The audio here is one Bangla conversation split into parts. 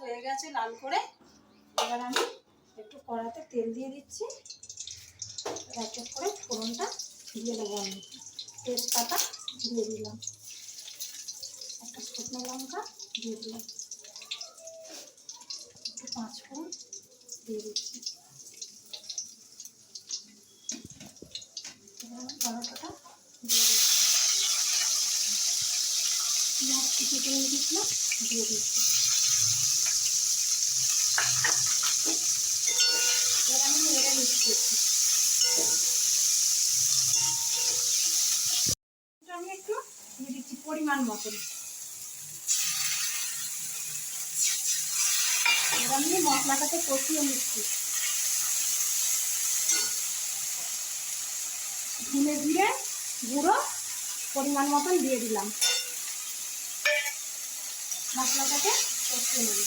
হয়ে গেছে লাল করে। এবার আমি একটু কড়াতে তেল দিয়ে দিচ্ছি। এক এক করে ফোড়নটা দিয়ে দেবো আমি। তেজপাতা দিয়ে দিলাম। একটা শুকনো লঙ্কা দিয়ে দিলাম। একটু পাঁচ ফোড়ন দিয়ে দিচ্ছি। এবার দিয়ে দিচ্ছি। পেঁয়াজ কুচি করে দিয়েছিলাম দিয়ে দিচ্ছি এবার আমি নেড়ে মিক্স করছি এটা একটু দিয়ে দিচ্ছি পরিমাণ মতন। এবার আমি মশলাটাকে কষিয়ে নিচ্ছি। ধনে জিরে গুঁড়ো পরিমাণ মতন দিয়ে দিলাম। মশলাটাকে কষিয়ে নেব।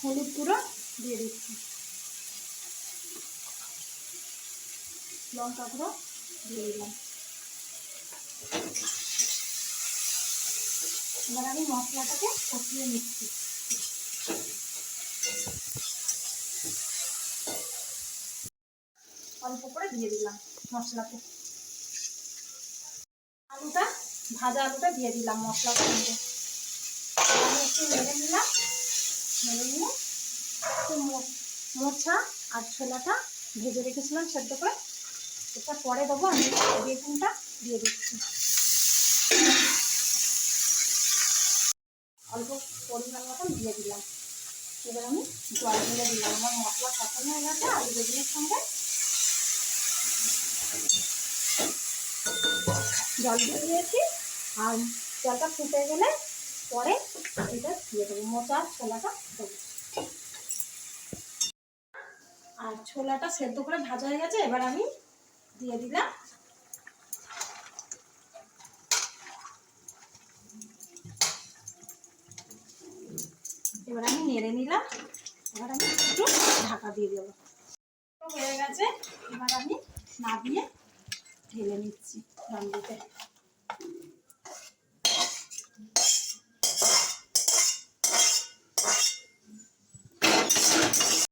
হলুদ গুঁড়ো দিয়ে দিচ্ছি। লঙ্কা গুঁড়ো দিয়ে দিলাম। এবার আমি মশলাটাকে কষিয়ে নিচ্ছি। অল্প করে দিয়ে দিলাম মশলাতে। আলুটা, ভাজা আলুটা দিয়ে দিলাম মশলার আমি একটু নেড়ে নিলাম, নেড়ে নিয়ে একটু মো- মোছা আর ছোলাটা ভেজে রেখেছিলাম সেদ্ধ করে। এটা পরে দেবো, আমি বেগুনটা দিয়ে দিচ্ছি। অল্প পরিমাণ মতন দিয়ে দিলাম। এবার আমি জল ঢেলে দিলাম। আমার মশলা কষানো হয়ে গেছে, আলু বেগুনের সঙ্গে জল দিয়ে দিয়েছি। আর জলটা ফুটে গেলে পরে এটা দিয়ে দেবো, মোচা ছোলাটা দেবো। আর ছোলাটা সেদ্ধ করে ভাজা হয়ে গেছে, এবার আমি দিয়ে দিলাম। এবার আমি নেড়ে নিলাম, এবার আমি একটু ঢাকা দিয়ে দেবো। হয়ে গেছে, এবার আমি নামিয়ে ঢেলে নিচ্ছি রান্নাতে।